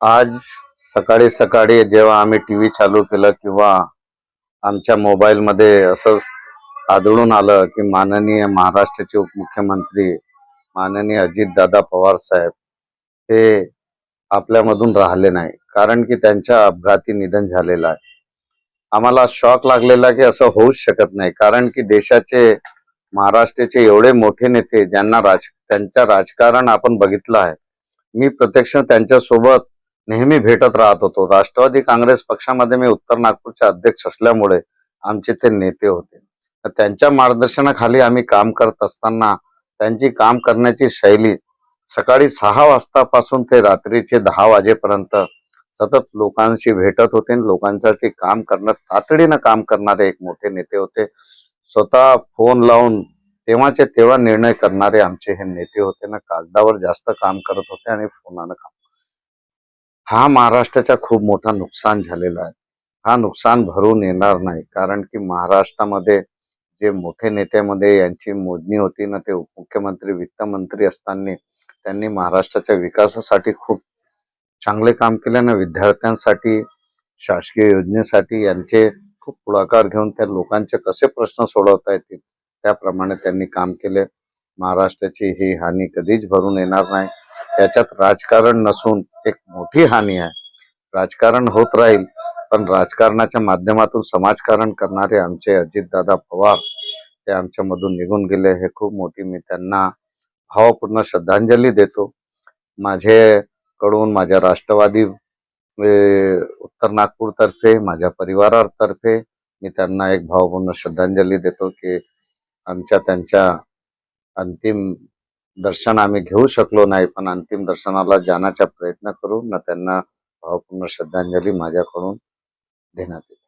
आज सकाळी सकाळी जेव्हा आम्ही टी व्ही चालू केलं किंवा आमच्या मोबाईलमध्ये असंच आदळून आलं की माननीय महाराष्ट्राचे उपमुख्यमंत्री माननीय अजितदादा पवार साहेब हे आपल्यामधून राहिले नाही. कारण की त्यांच्या अपघाती निधन झालेलं आहे. आम्हाला शॉक लागलेला की असं होऊच शकत नाही. कारण की देशाचे महाराष्ट्राचे एवढे मोठे नेते ज्यांना राज त्यांच्या राजकारण आपण बघितलं आहे. मी प्रत्यक्ष त्यांच्यासोबत नेहमी भेटत राहत होतो. राष्ट्रवादी काँग्रेस पक्षामध्ये मी उत्तर नागपूरचे अध्यक्ष असल्यामुळे आमचे ते नेते होते. तर त्यांच्या मार्गदर्शनाखाली आम्ही काम करत असताना त्यांची काम करण्याची शैली सकाळी सहा वाजतापासून ते रात्रीचे दहा वाजेपर्यंत सतत लोकांशी भेटत होते. आणि लोकांसाठी काम करण्यात तातडीनं काम करणारे एक मोठे नेते होते. स्वतः फोन लावून तेव्हाचे तेव्हा निर्णय करणारे आमचे हे नेते होते. ना कागदावर जास्त काम करत होते आणि फोनानं काम हा महाराष्ट्राचा खूप मोठा नुकसान झालेला आहे. हा नुकसान भरून येणार नाही. कारण की महाराष्ट्रामध्ये जे मोठे नेत्यामध्ये यांची मोजणी होती ना ते उपमुख्यमंत्री वित्तमंत्री असताना त्यांनी महाराष्ट्राच्या विकासासाठी खूप चांगले काम केले ना विद्यार्थ्यांसाठी शासकीय योजनेसाठी यांचे खूप पुढाकार घेऊन त्या लोकांचे कसे प्रश्न सोडवता येतील त्याप्रमाणे त्यांनी काम केले. महाराष्ट्राची ही हानी कधीच भरून येणार नाही. त्याच्यात राजकारण नसून एक मोठी हानी आहे. राजकारण होत राहील पण राजकारणाच्या माध्यमातून समाजकारण करणारे आमचे अजितदादा पवार ते आमच्यामधून निघून गेले. हे खूप मोठी मी त्यांना भावपूर्ण श्रद्धांजली देतो. माझेकडून माझ्या राष्ट्रवादी उत्तर नागपूरतर्फे माझ्या परिवारातर्फे मी त्यांना एक भावपूर्ण श्रद्धांजली देतो की आमच्या त्यांच्या अंतिम दर्शन आम्ही घेऊ शकलो नाही पण अंतिम दर्शनाला जाण्याचा प्रयत्न करू ना त्यांना भावपूर्ण श्रद्धांजली माझ्याकडून देण्यात येईल.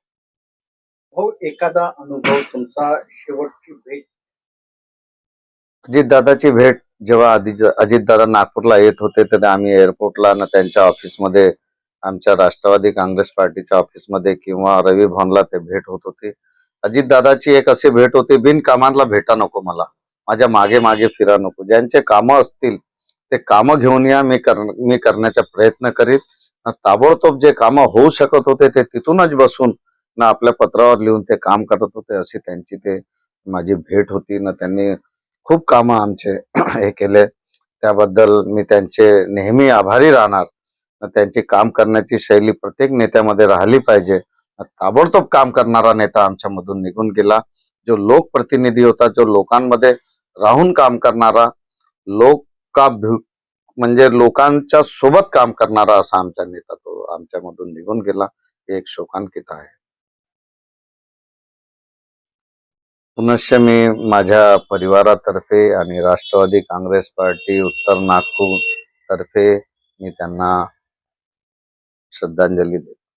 हो एखादा अनुभव तुमचा शेवटची भेट? अजितदादाची भेट जेव्हा अजित अजितदादा नागपूरला येत होते तर आम्ही एअरपोर्टला ना त्यांच्या ऑफिसमध्ये आमच्या राष्ट्रवादी काँग्रेस पार्टीच्या ऑफिसमध्ये किंवा रवी भवनला ते भेट होत होती. अजितदादाची एक अशी भेट होती बिनकामांना भेटा नको मला. माझ्या मागे मागे फिरा नको. ज्यांचे कामं असतील ते कामं घेऊन या. मी कर मी करण्याचा प्रयत्न करीत. ताबडतोब जे कामं होऊ शकत होते ते तिथूनच बसून ना आपल्या पत्रावर लिहून ते काम करत होते अशी त्यांची ते माझी भेट होती. ना त्यांनी खूप कामं आमचे हे केले. त्याबद्दल मी त्यांचे नेहमी आभारी राहणार. त्यांची काम करण्याची शैली प्रत्येक नेत्यामध्ये राहिली पाहिजे. ताबडतोब काम करणारा नेता आमच्यामधून निघून गेला. जो लोकप्रतिनिधी होता जो लोकांमध्ये राहून काम करणारा लोका म्हणजे लोकांच्या सोबत काम करणारा असा आमचा नेता तो आमच्यामधून निघून गेला. हे एक शोकांकित आहे. पुनश्च मी माझ्या परिवारातर्फे आणि राष्ट्रवादी काँग्रेस पार्टी उत्तर नागपूर तर्फे मी त्यांना श्रद्धांजली देतो.